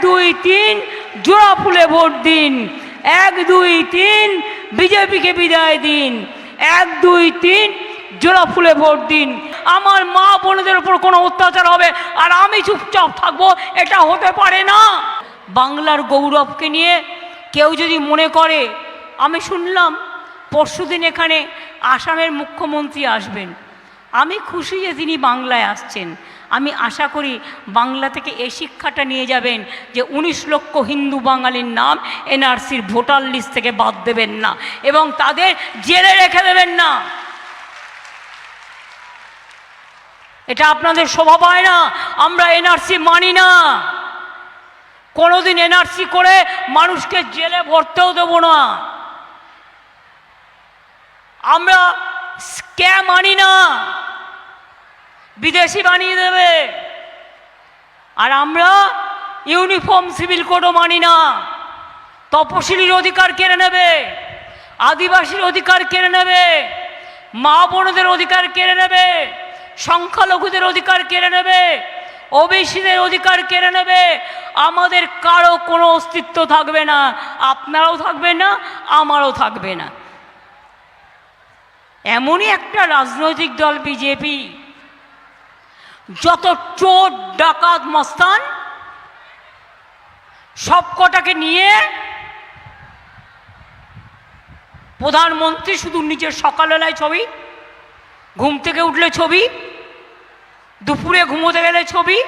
দুই, তিন, জোড়া ফুলে ভোট দিন। এক, দুই, তিন, বিজেপিকে বিদায় দিন। এক, দুই, তিন, জোড়া ফুলে ভোট দিন। আমার মা বোনদের উপর কোনো অত্যাচার হবে আর আমি চুপচাপ থাকব, এটা হতে পারে না। বাংলার গৌরবকে নিয়ে কেউ যদি মনে করে, আমি শুনলাম পরশুদিন এখানে আসামের মুখ্যমন্ত্রী আসবেন। আমি খুশি যে তিনি বাংলায় আসছেন। আমি আশা করি বাংলা থেকে এই শিক্ষাটা নিয়ে যাবেন যে উনিশ লক্ষ হিন্দু বাঙালির নাম এনআরসির ভোটার লিস্ট থেকে বাদ দেবেন না এবং তাদের জেলে রেখে দেবেন না। এটা আপনাদের শোভা পায় না, আমরা এনআরসি মানি না। কোনোদিন এনআরসি করে মানুষকে জেলে ভরতেও দেবো না। আমরা স্ক্যাম আনি না। বিদেশি বানিয়ে দেবে। আর আমরা ইউনিফর্ম সিভিল কোডও মানি না। তপশিলির অধিকার কেড়ে নেবে, আদিবাসীর অধিকার কেড়ে নেবে, মা বোনদের অধিকার কেড়ে নেবে, সংখ্যালঘুদের অধিকার কেড়ে নেবে, ওবিসিদের অধিকার কেড়ে নেবে। আমাদের কারও কোনো অস্তিত্ব থাকবে না। আপনারাও থাকবে না, আমারও থাকবে না। এমনই একটা রাজনৈতিক দল, বিজেপি। যত চোর, ডাকাত, মস্তান, সব কটাকে নিয়ে প্রধানমন্ত্রী শুধু নিজের সকালবেলায় ছবি, ঘুম থেকে উঠলে ছবি, দুপুরে ঘুমোতে গেলে ছবি,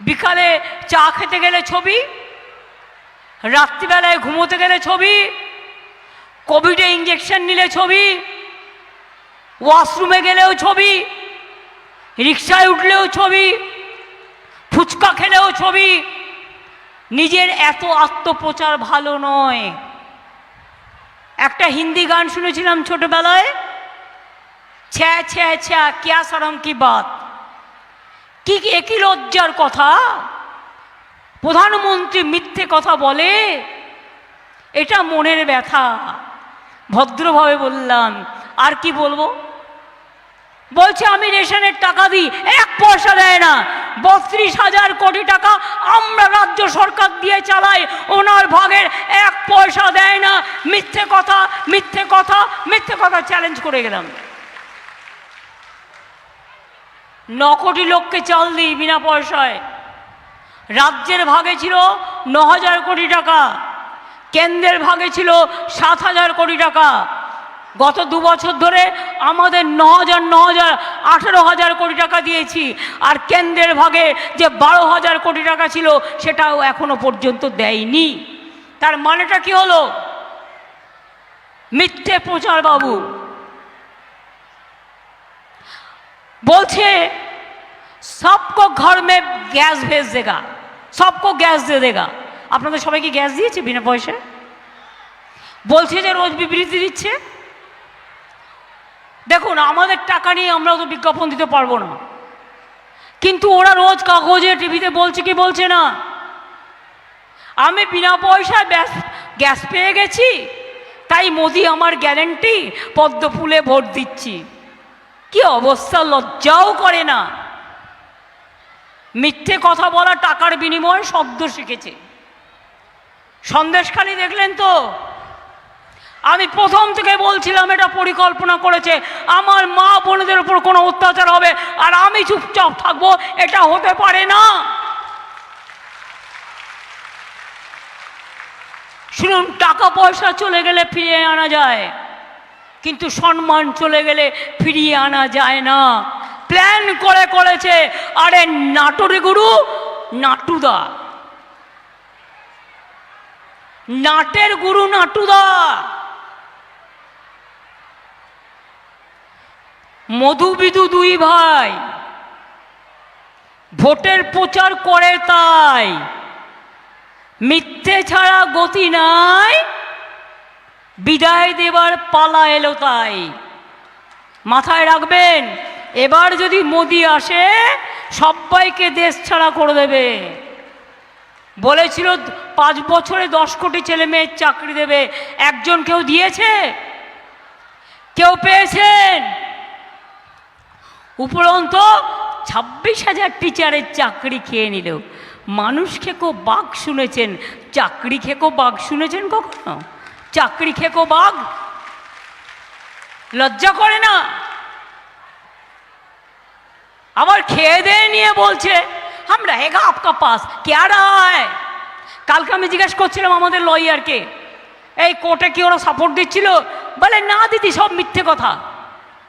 বিকালে চা খেতে গেলে ছবি, রাত্রিবেলায় ঘুমোতে গেলে ছবি, কোভিডে ইঞ্জেকশন নিলে ছবি, ওয়াশরুমে গেলেও ছবি রিক্সায় উঠলেও ছবি, ফুচকা খেলেও ছবি, নিজের এত আত্মপ্রচার ভালো নয়। একটা হিন্দি গান শুনেছিলাম ছোটবেলায়, ছ্যা ছ্যা ছ্যা ক্যা সরম কি বাত। কি, একই লজ্জার কথা। প্রধানমন্ত্রী মিথ্যে কথা বলে, এটা মনের ব্যথা। ভদ্রভাবে বললাম, আর কি বলব? বলছে, আমি রেশনের টাকা দিই, এক পয়সা দেয় না। বত্রিশ হাজার কোটি টাকা আমরা রাজ্য সরকার দিয়ে চালাই, ওনার ভাগের এক পয়সা দেয় না। মিথ্যে কথা মিথ্যে কথা মিথ্যে কথা চ্যালেঞ্জ করে গেলাম। ন কোটি লোককে চাল দিই বিনা পয়সায়। রাজ্যের ভাগে ছিল ন হাজার কোটি টাকা, কেন্দ্রের ভাগে ছিল সাত হাজার কোটি টাকা। গত দু বছর ধরে আমাদের ন হাজার ন হাজার আঠেরো হাজার কোটি টাকা দিয়েছি। আর কেন্দ্রের ভাগে যে বারো হাজার কোটি টাকা ছিল, সেটাও এখনও পর্যন্ত দেয়নি। তার মানেটা কি হলো? মিথ্যে প্রচার বাবু। বলছে, সবকো ঘর মে গ্যাস ভেজ দেগা, সবকো গ্যাস দিয়ে দেগা। আপনাদের সবাইকে গ্যাস দিয়েছে বিনা পয়সায়? বলছে যে রোজ বিবৃতি দিচ্ছে। দেখুন, আমাদের টাকা নিয়ে আমরা তো বিজ্ঞাপন দিতে পারব না। কিন্তু ওরা রোজ কাগজে, টিভিতে বলছে কি বলছে না? আমি বিনা পয়সায় ব্যাস, গ্যাস পেয়ে গেছি, তাই মোদি আমার গ্যারেন্টি, পদ্ম ফুলে ভোট দিচ্ছি। কি অবস্থা, লজ্জাও করে না। মিথ্যে কথা বলা, টাকার বিনিময়ে শব্দ শিখেছে। সন্দেশখানি দেখলেন তো? আমি প্রথম থেকে বলছিলাম, এটা পরিকল্পনা করেছে। আমার মা বোনদের উপর কোনো অত্যাচার হবে, আর আমি চুপচাপ থাকব, এটা হতে পারে না। শুনুন টাকা পয়সা চলে গেলে ফিরিয়ে আনা যায়, কিন্তু সম্মান চলে গেলে ফিরিয়ে আনা যায় না। প্ল্যান করে করেছে, আরে নাটোরে গুরু, নাটুদা। নাটের গুরু নাটুদা। মধুবিদু দুই ভাই। ভোটের প্রচার করে তাই। মিথ্যে ছাড়া গতি নাই। বিদায় দেবার পালা এলো তাই। মাথায় রাখবেন, এবার যদি মোদি আসে, সবাইকে দেশ ছাড়া করে দেবে। বলেছিল, পাঁচ বছরে দশ কোটি ছেলে মেয়ের চাকরি দেবে। একজন কেউ দিয়েছে? কেউ পেয়েছেন? উপরন্ত ছাব্বিশ হাজার টিচারের চাকরি খেয়ে নিল। মানুষ খেকো বাঘ শুনেছেন। চাকরি খেকো বাঘ শুনেছেন কখনো? চাকরি খেকো বাঘ? লজ্জা করে না? আবার খেয়ে দেয়ে নিয়ে বলছে হামরা হে গা আপকা পাস ক্যারা হয় কালকে আমি জিজ্ঞেস করছিলাম আমাদের লয়ারকে এই কোর্টে কি ওরা সাপোর্ট দিচ্ছিল? বলে, না দিদি, সব মিথ্যে কথা।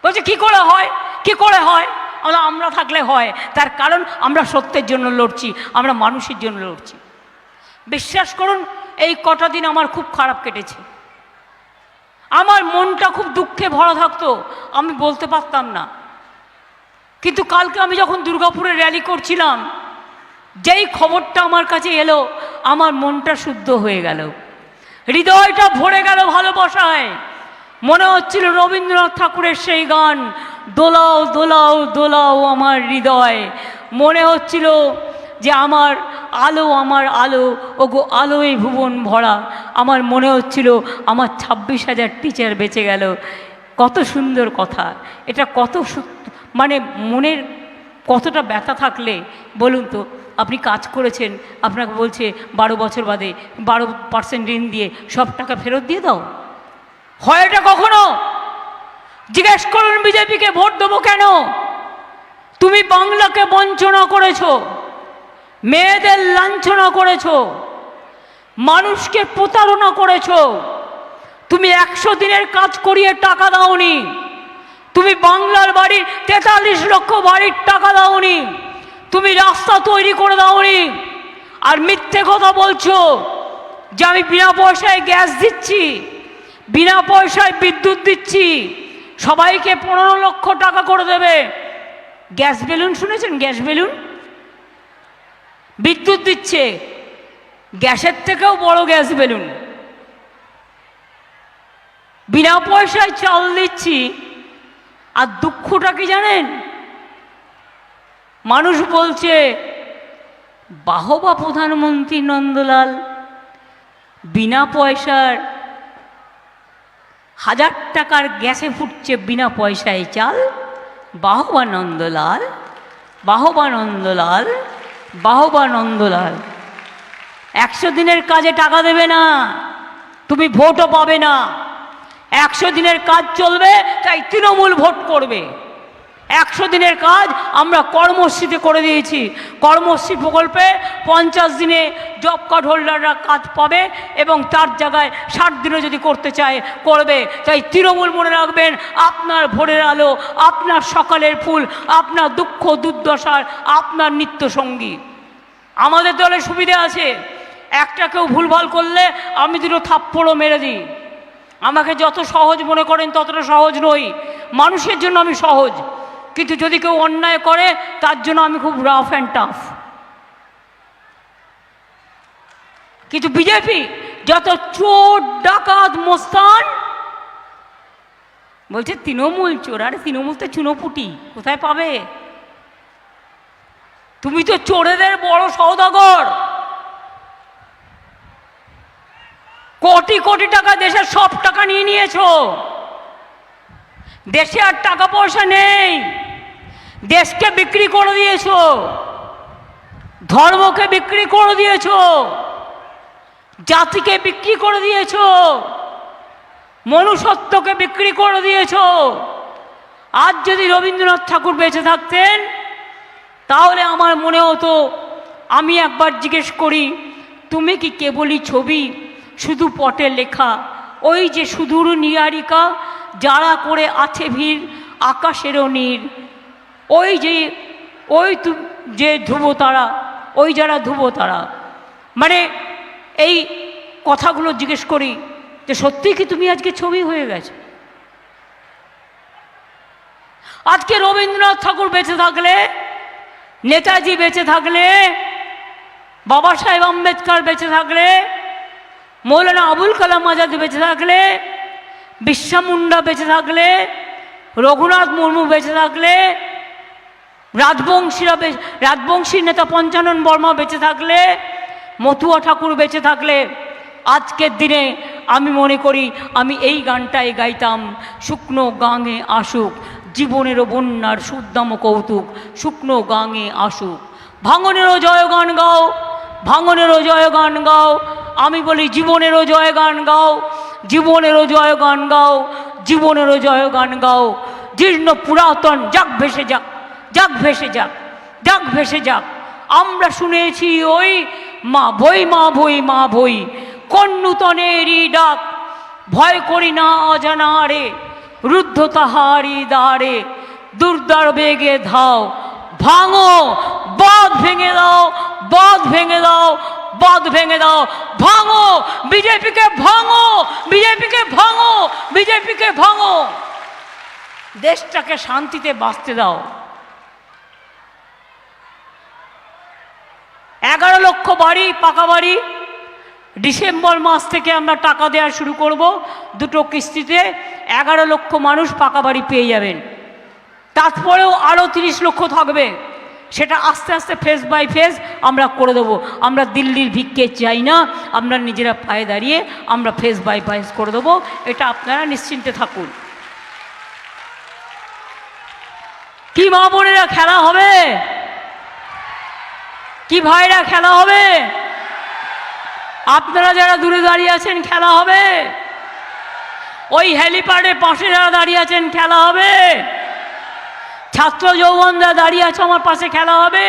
বলছে, কি করে হয়? কি করে হয়? আমরা আমরা থাকলে হয়। তার কারণ আমরা সত্যের জন্য লড়ছি, আমরা মানুষের জন্য লড়ছি। বিশ্বাস করুন, এই কটা দিন আমার খুব খারাপ কেটেছে। আমার মনটা খুব দুঃখে ভরা থাকতো, আমি বলতে পারতাম না। কিন্তু কালকে আমি যখন দুর্গাপুরে র্যালি করছিলাম, যেই খবরটা আমার কাছে এলো, আমার মনটা শুদ্ধ হয়ে গেল। হৃদয়টা ভরে গেল ভালোবাসায়। মনে হচ্ছিল রবীন্দ্রনাথ ঠাকুরের সেই গান দোলাও দোলাও দোলাও আমার হৃদয়। মনে হচ্ছিল যে আমার আলো আমার আলো, ওগো আলোয় ভুবন ভরা। আমার মনে হচ্ছিল আমার ছাব্বিশ হাজার টিচার বেঁচে গেল। কত সুন্দর কথা। এটা কত মানে মনের কতটা ব্যথা থাকলে, বলুন তো, আপনি কাজ করেছেন, আপনাকে বলছে বারো বছর বাদে বারো পার্সেন্ট ঋণ দিয়ে সব টাকা ফেরত দিয়ে দাও। হয় এটা কখনো? জিজ্ঞেস করুন বিজেপিকে, ভোট দেবো কেন? তুমি বাংলাকে বঞ্চনা করেছ, মেয়েদের লাঞ্ছনা করেছ, মানুষকে প্রতারণা করেছ, তুমি একশো দিনের কাজ করিয়ে টাকা দাওনি, তুমি বাংলার বাড়ির তেতাল্লিশ লক্ষ বাড়ির টাকা দাওনি, তুমি রাস্তা তৈরি করে দাওনি, আর মিথ্যে কথা বলছো যে আমি বিনা পয়সায় গ্যাস দিচ্ছি, বিনা পয়সায় বিদ্যুৎ দিচ্ছি সবাইকে পনেরো লক্ষ টাকা করে দেবে। গ্যাস বেলুন শুনেছেন? Gas balloon? বিদ্যুৎ দিচ্ছে। গ্যাসের থেকেও বড় গ্যাস বেলুন। বিনা পয়সায় চাল দিচ্ছি। আর দুঃখটা কি জানেন? মানুষ বলছে, বাহবা প্রধানমন্ত্রী নন্দলাল, বিনা পয়সার হাজার টাকার গ্যাসে ফুটছে বিনা পয়সায় চাল। বাহবা নন্দলাল বাহবা নন্দলাল বাহবা নন্দলাল একশো দিনের কাজে টাকা দেবে না, তুমি ভোটও পাবে না। একশো দিনের কাজ চলবে, তাই তৃণমূল ভোট করবে। একশো দিনের কাজ আমরা কর্মশ্রীতে করে দিয়েছি। কর্মশ্রী প্রকল্পে পঞ্চাশ দিনে জব কার্ড হোল্ডাররা কাজ পাবে এবং তার জায়গায় ষাট দিনে যদি করতে চায়, করবে। তাই তৃণমূল মনে রাখবেন, আপনার ভোরের আলো, আপনার সকালের ফুল, আপনার দুঃখ দুর্দশার আপনার নিত্য সঙ্গী। আমাদের দলে সুবিধা আছে। একটা কেউ ভুলভাল করলে আমি দুটো থাপ্পড়ও মেরে দিই। আমাকে যত সহজ মনে করেন ততটা সহজ নই। মানুষের জন্য আমি সহজ। কিন্তু যদি কেউ অন্যায় করে, তার জন্য আমি খুব রাফ অ্যান্ড টাফ কিন্তু বিজেপি যত চোর, ডাকাত, মোস্তান, বলছে তৃণমূল চোর, আরে তৃণমূল তো চুনোপুটি, কোথায় পাবে? তুমি তো চোরেদের বড় সৌদাগর কোটি কোটি টাকা দেশের সব টাকা নিয়ে নিয়েছো। দেশে আর টাকা পয়সা নেই। দেশকে বিক্রি করে দিয়েছ, ধর্মকে বিক্রি করে দিয়েছ, জাতিকে বিক্রি করে দিয়েছ, মনুষ্যত্বকে বিক্রি করে দিয়েছ। আজ যদি রবীন্দ্রনাথ ঠাকুর বেঁচে থাকতেন, তাহলে আমার মনে হতো, আমি একবার জিজ্ঞেস করি, তুমি কি কেবলই ছবি, শুধু পটে লেখা? ওই যে সুদূর নিয়ারিকা, যারা করে আছে ভিড়, আকাশেরও নীর ওই যে ওই যে ধ্রুবতারা ওই যারা ধ্রুবতারা মানে এই কথাগুলো জিজ্ঞেস করি যে সত্যি কি তুমি আজকে ছবি হয়ে গেছো? আজকে রবীন্দ্রনাথ ঠাকুর বেঁচে থাকলে, নেতাজি বেঁচে থাকলে, বাবা সাহেব আম্বেদকর বেঁচে থাকলে, মৌলানা আবুল কালাম আজাদ বেঁচে থাকলে, বিশ্বা মুন্ডা বেঁচে থাকলে, রঘুনাথ মুর্মু বেঁচে থাকলে রাজবংশীরা রাজবংশীর নেতা পঞ্চানন বর্মা বেঁচে থাকলে, মথুয়া ঠাকুর বেঁচে থাকলে, আজকের দিনে আমি মনে করি আমি এই গানটাই গাইতাম, শুকনো গাঙে আসুক, জীবনেরও বন্যার সুদ্দাম কৌতুক, শুকনো গাঙে আসুক। ভাঙনেরও জয়গান গাও, ভাঙনেরও জয়গান গাও, আমি বলি জীবনেরও জয়গান গাও, জীবনেরও জয়গান গাও, জীবনেরও জয়গান গাও। জীর্ণ পুরাতন যাক ভেসে যাক। যাক ভেসে যাক যাক ভেসে যাক। আমরা শুনেছি ওই মা বই মা বই মা বই কোন নূতনেরই ডাক, ভয় করি না অজানারে রুদ্ধ তাহারি দাঁড়ে দুর্দার বেগে ধাও, ভাঙো, বাঁধ ভেঙে দাও, বাঁধ ভেঙে দাও, বাঁধ ভেঙে দাও, ভাঙো, বিজেপিকে ভাঙো বিজেপিকে ভাঙো বিজেপিকে ভাঙো। দেশটাকে শান্তিতে বাঁচতে দাও। এগারো লক্ষ বাড়ি, পাকা বাড়ি। ডিসেম্বর মাস থেকে আমরা টাকা দেওয়া শুরু করব দুটো কিস্তিতে। এগারো লক্ষ মানুষ পাকা বাড়ি পেয়ে যাবেন। তারপরেও আরও তিরিশ লক্ষ থাকবে। সেটা আস্তে আস্তে ফেস বাই ফেস আমরা করে দেবো। আমরা দিল্লির ভিক্ষে চাই না। আমরা নিজেরা পায়ে দাঁড়িয়ে আমরা ফেস বাই ফেস করে দেবো। এটা আপনারা নিশ্চিন্তে থাকুন। কি মা বোনেরা, খেলা হবে? কি ভাইরা খেলা হবে? আপনারা যারা দূরে দাঁড়িয়ে আছেন, খেলা হবে? ওই হেলিপ্যাডের পাশে যারা দাঁড়িয়ে আছেন, খেলা হবে? ছাত্র যৌবন যৌবনরা দাঁড়িয়ে আছে, আমার পাশে খেলা হবে?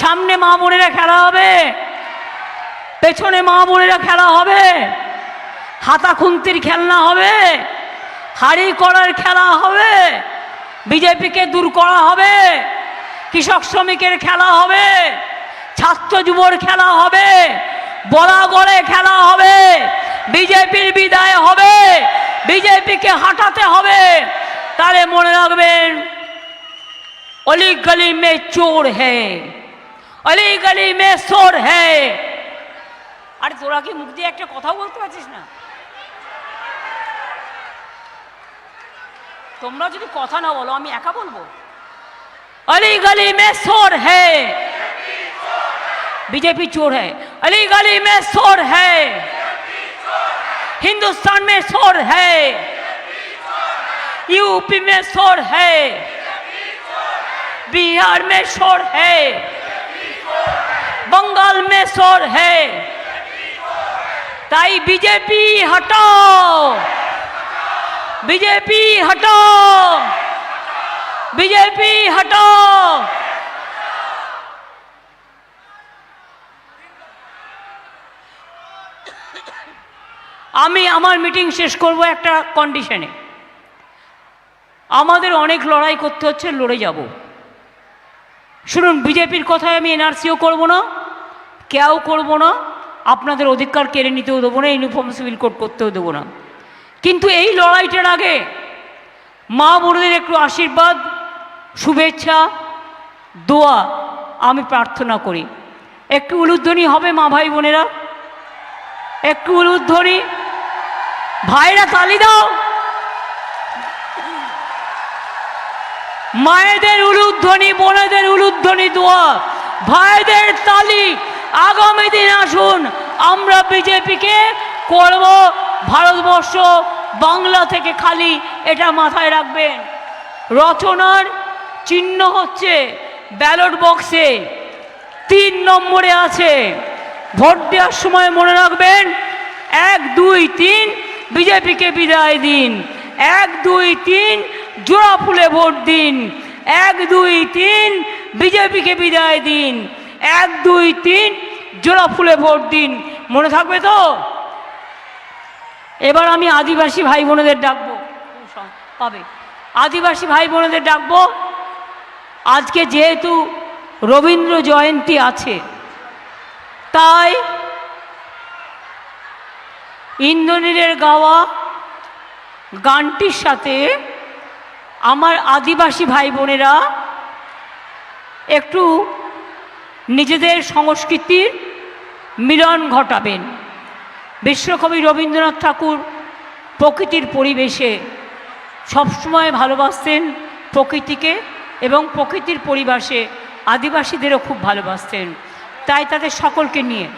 সামনে মা বোনেরা খেলা হবে? পেছনে মা বোনেরা খেলা হবে? হাতা খুন্তির খেলনা হবে? হাড়ি করার খেলা হবে? বিজেপিকে দূর করা হবে? কৃষক শ্রমিকের খেলা হবে, ছাত্র যুবর খেলা হবে বলা গড়ে খেলা হবে, বিজেপির বিদায় হবে, বিজেপিকে হাঁটাতে হবে। তাহলে মনে রাখবেন অলি গলি মে চোর হে অলি গলি মে সোর হে। আরে তোরা কি মুখ দিয়ে একটা কথা বলতে পারছিস না? তোমরা যদি কথা না বলো, আমি একা বলব? अली गली में शोर है। बीजेपी चोर है। अली गली में शोर है। हिंदुस्तान में शोर है। यूपी में शोर है। बिहार में शोर है। बंगाल में शोर है। ताई बीजेपी हटाओ। बीजेपी हटाओ। বিজেপি, হটো। আমি আমার মিটিং শেষ করব একটা কন্ডিশনে আমাদের অনেক লড়াই করতে হচ্ছে, লড়ে যাব। শুনুন, বিজেপির কথায় আমি এনআরসিও করব না, কেউ করব না, আপনাদের অধিকার কেড়ে নিতেও দেবো না, ইউনিফর্ম, সিভিল কোড করতেও দেবো না। কিন্তু এই লড়াইটার আগে মা বোনদের একটু আশীর্বাদ শুভেচ্ছা, দোয়া আমি প্রার্থনা করি। একটু উলুধ্বনি হবে মা ভাই বোনেরা। একটু উলুধ্বনি। ভাইরা তালি দাও। মায়েদের উলুধ্বনি, বোনেদের উলুধ্বনি দোয়া। ভাইদের তালি, আগামী দিন আসুন। আমরা বিজেপিকে করব ভারতবর্ষ। বাংলা থেকে খালি এটা মাথায় রাখবেন। রচনার চিহ্ন হচ্ছে ব্যালট বক্সে। তিন নম্বরে আছে, ভোট দেওয়ার সময় মনে রাখবেন, এক, দুই, তিন, বিজেপিকে বিদায় দিন। এক, দুই, তিন, জোড়া ফুলে ভোট দিন। এক, দুই, তিন, বিজেপিকে বিদায় দিন। এক, দুই, তিন, জোড়া ফুলে ভোট দিন। মনে থাকবে তো? এবার আমি আদিবাসী ভাই বোনেদের ডাকবো। পাবে। আদিবাসী ভাই বোনেদের ডাকবো। আজকে যেহেতু রবীন্দ্র জয়ন্তী আছে, তাই ইন্দ্রনীলের গাওয়া গানটির সাথে আমার আদিবাসী ভাই বোনেরা একটু নিজেদের সংস্কৃতির মিলন ঘটাবেন। বিশ্বকবি রবীন্দ্রনাথ ঠাকুর প্রকৃতির পরিবেশে সবসময় ভালোবাসতেন প্রকৃতিকে। এবং প্রকৃতির পরিবেশে আদিবাসীদেরও খুব ভালোবাসতেন। তাই তাদের সকলকে নিয়ে